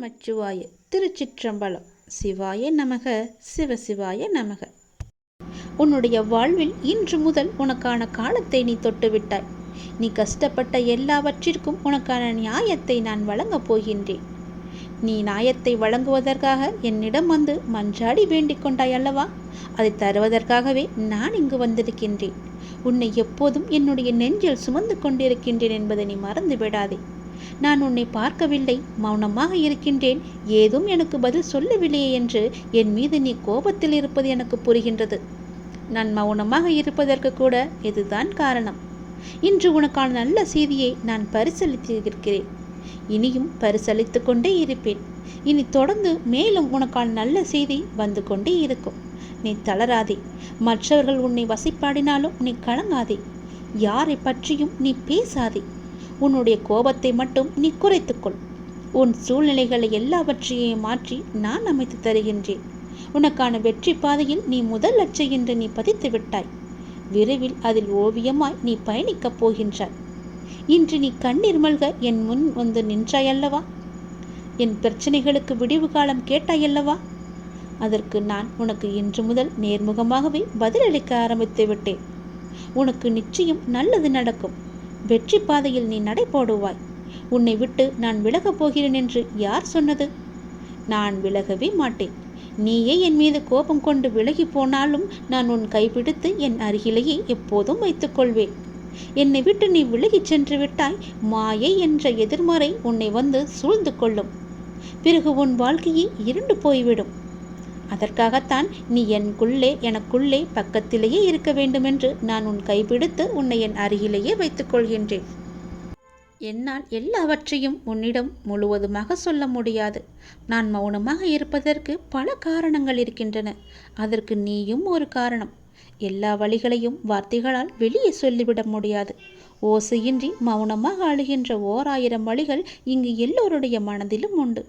நமச்சிவாய திருச்சிற்றம்பலம். சிவாய நமக சிவசிவாய நமக. உன்னுடைய வாழ்வில் இன்று முதல் உனக்கான காலத்தை நீ தொட்டுவிட்டாய். நீ கஷ்டப்பட்ட எல்லாவற்றிற்கும் உனக்கான நியாயத்தை நான் வழங்கப் போகின்றேன். நீ நியாயத்தை வழங்குவதற்காக என்னிடம் வந்து மன்றாடி வேண்டிக் கொண்டாய் அல்லவா? அதை தருவதற்காகவே நான் இங்கு வந்திருக்கின்றேன். உன்னை எப்போதும் என்னுடைய நெஞ்சில் சுமந்து கொண்டிருக்கின்றேன் என்பதை நீ மறந்து விடாதே நான் உன்னை பார்க்கவில்லை மௌனமாக இருக்கின்றேன். ஏதும் எனக்கு பதில் சொல்லவில்லையே என்று என் மீது நீ கோபத்தில் இருப்பது எனக்கு புரிகின்றது. நான் மௌனமாக இருப்பதற்கு கூட இதுதான் காரணம். இன்று உனக்கான நல்ல செய்தியை நான் பரிசளித்திருக்கிறேன். இனியும் பரிசளித்து கொண்டே இருப்பேன். இனி தொடர்ந்து மேலும் உனக்கான நல்ல செய்தி வந்து கொண்டே இருக்கும். நீ தளராதே. மற்றவர்கள் உன்னை வசைப்பாடினாலும் நீ கலங்காதே. யாரை பற்றியும் நீ பேசாதே. உன்னுடைய கோபத்தை மட்டும் நீ குறைத்துக்கொள். உன் சூழ்நிலைகளை எல்லாவற்றையும் மாற்றி நான் அமைத்து தருகின்றேன். உனக்கான வெற்றி பாதையில் நீ முதல் லட்சை என்று நீ பதித்து விட்டாய். விரைவில் அதில் ஓவியமாய் நீ பயணிக்கப் போகின்றாய். இன்று நீ கண்ணீர் மல்க என் முன் வந்து நின்றாயல்லவா? என் பிரச்சனைகளுக்கு விடிவு காலம் கேட்டாயல்லவா? அதற்கு நான் உனக்கு இன்று முதல் நேர்முகமாகவே பதிலளிக்க ஆரம்பித்து விட்டேன். உனக்கு நிச்சயம் நல்லது நடக்கும். வெற்றி பாதையில் நீ நடை போடுவாய். உன்னை விட்டு நான் விலகப் போகிறேன் என்று யார் சொன்னது? நான் விலகவே மாட்டேன். நீயே என் மீது கோபம் கொண்டு விலகி போனாலும் நான் உன் கைப்பிடித்து என் அருகிலேயே எப்போதும் வைத்துக்கொள்வேன். என்னை விட்டு நீ விலகிச் சென்று விட்டாய் மாயை என்ற எதிர்மறை உன்னை வந்து சூழ்ந்து கொள்ளும். பிறகு உன் வாழ்க்கையை இருண்டு போய்விடும். அதற்காகத்தான் நீ எனக்குள்ளே எனக்குள்ளே பக்கத்திலேயே இருக்க வேண்டுமென்று நான் உன் கைப்பிடித்து உன்னை என் அருகிலேயே வைத்துக் கொள்கின்றேன் என்னால் எல்லாவற்றையும் உன்னிடம் முழுவதுமாக சொல்ல முடியாது. நான் மௌனமாக இருப்பதற்கு பல காரணங்கள் இருக்கின்றன. அதற்கு நீயும் ஒரு காரணம். எல்லா வழிகளையும் வார்த்தைகளால் வெளியே சொல்லிவிட முடியாது. ஓசையின்றி மௌனமாக அழுகின்ற ஓர் ஆயிரம் வழிகள் இங்கு எல்லோருடைய மனதிலும் உண்டு.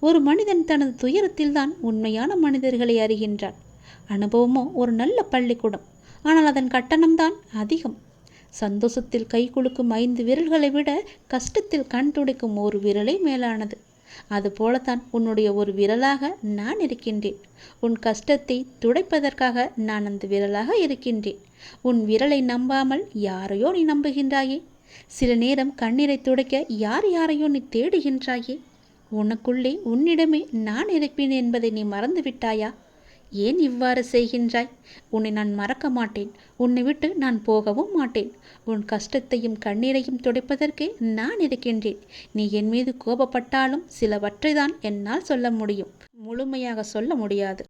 ஒரு மனிதன் தனது துயரத்தில்தான் உண்மையான மனிதர்களை அறிகின்றான். அனுபவமோ ஒரு நல்ல பள்ளிக்கூடம். ஆனால் அதன் கட்டணம்தான் அதிகம். சந்தோஷத்தில் கை குலுக்கும் ஐந்து விரல்களை விட கஷ்டத்தில் கண் துடைக்கும் ஒரு விரலே மேலானது. அதுபோலத்தான் உன்னுடைய ஒரு விரலாக நான் இருக்கின்றேன். உன் கஷ்டத்தை துடைப்பதற்காக நான் அந்த விரலாக இருக்கின்றேன். உன் விரலை நம்பாமல் யாரையோ நீ நம்புகின்றாயே? சில நேரம் கண்ணீரை துடைக்க யார் யாரையோ நீ தேடுகின்றாயே? உனக்குள்ளே உன்னிடமே நான் இருப்பேன் என்பதை நீ மறந்து விட்டாயா ஏன் இவ்வாறு செய்கின்றாய்? உன்னை நான் மறக்க மாட்டேன். உன்னை விட்டு நான் போகவும் மாட்டேன். உன் கஷ்டத்தையும் கண்ணீரையும் துடைப்பதற்கே நான் இருக்கின்றேன். நீ என் மீது கோபப்பட்டாலும் சிலவற்றை தான் என்னால் சொல்ல முடியும். முழுமையாக சொல்ல முடியாது.